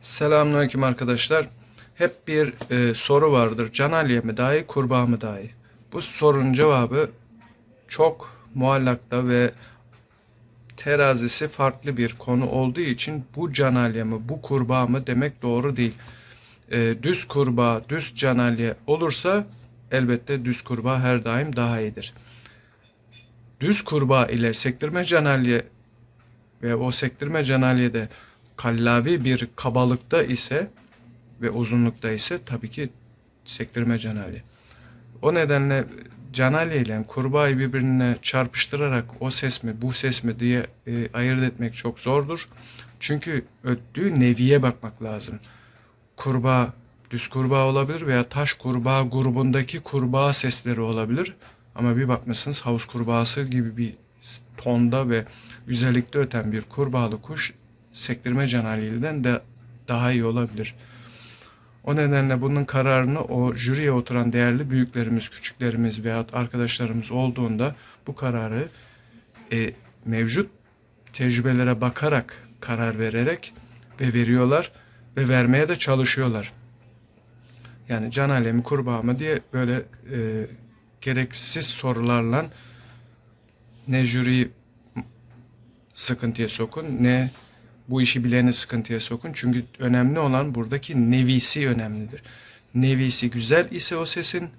Selamünaleyküm arkadaşlar. Hep bir e, soru vardır. Canalya mı daha iyi, kurbağa mı daha iyi? Bu sorunun cevabı çok muallakta ve terazisi farklı bir konu olduğu için bu canalya mı, bu kurbağa mı demek doğru değil. E, düz kurbağa, düz canalya olursa elbette düz kurbağa her daim daha iyidir. Düz kurbağa ile sektirme canalya ve o sektirme canalyede kallavi bir kabalıkta ise ve uzunlukta ise tabii ki sektirme canalya. O nedenle canalya ile kurbağayı birbirine çarpıştırarak o ses mi bu ses mi diye e, ayırt etmek çok zordur. Çünkü öttüğü neviye bakmak lazım. Kurbağa düz kurbağa olabilir veya taş kurbağa grubundaki kurbağa sesleri olabilir. Ama bir bakmışsınız havuz kurbağası gibi bir tonda ve güzellikte öten bir kurbağalı kuş sektirme canalyeden de daha iyi olabilir. O nedenle bunun kararını o jüriye oturan değerli büyüklerimiz, küçüklerimiz veyahut arkadaşlarımız olduğunda bu kararı e, mevcut tecrübelere bakarak karar vererek ve veriyorlar ve vermeye de çalışıyorlar. Yani can alemi kurbağa mı diye böyle e, gereksiz sorularla ne jüriyi sıkıntıya sokun ne bu işi bileni sıkıntıya sokun. Çünkü önemli olan buradaki nevisi önemlidir. Nevisi güzel ise o sesin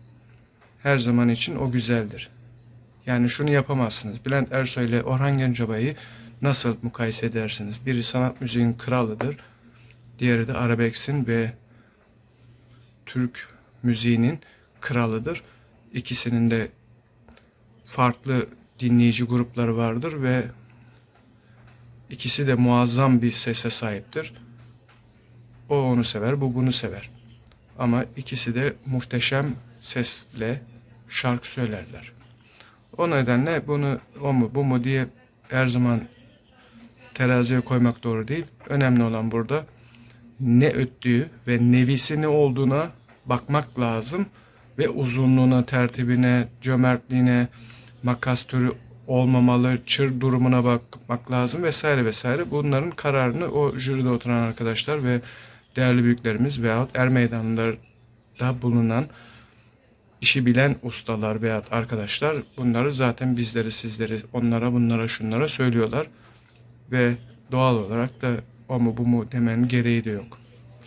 her zaman için o güzeldir. Yani şunu yapamazsınız. Bülent Ersoy ile Orhan Gencebay'ı nasıl mukayese edersiniz? Biri sanat müziğin kralıdır. Diğeri de Arabex'in ve Türk müziğinin kralıdır. İkisinin de farklı dinleyici grupları vardır ve ikisi de muazzam bir sese sahiptir. O onu sever, bu bunu sever. Ama ikisi de muhteşem sesle şarkı söylerler. O nedenle bunu o mu bu mu diye her zaman teraziye koymak doğru değil. Önemli olan burada ne öttüğü ve nevisi ne olduğuna bakmak lazım ve uzunluğuna, tertibine, cömertliğine, makas türü olmamalı, çır durumuna bakmak lazım vesaire vesaire. Bunların kararını o jüride oturan arkadaşlar ve değerli büyüklerimiz veyahut er meydanlarında bulunan işi bilen ustalar veyahut arkadaşlar bunları zaten bizleri, sizleri, onlara, bunlara, şunlara söylüyorlar. Ve doğal olarak da o mu bu mu demenin gereği de yok.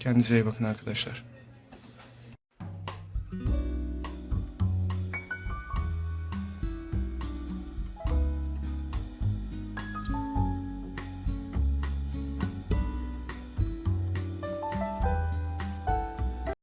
Kendinize iyi bakın arkadaşlar.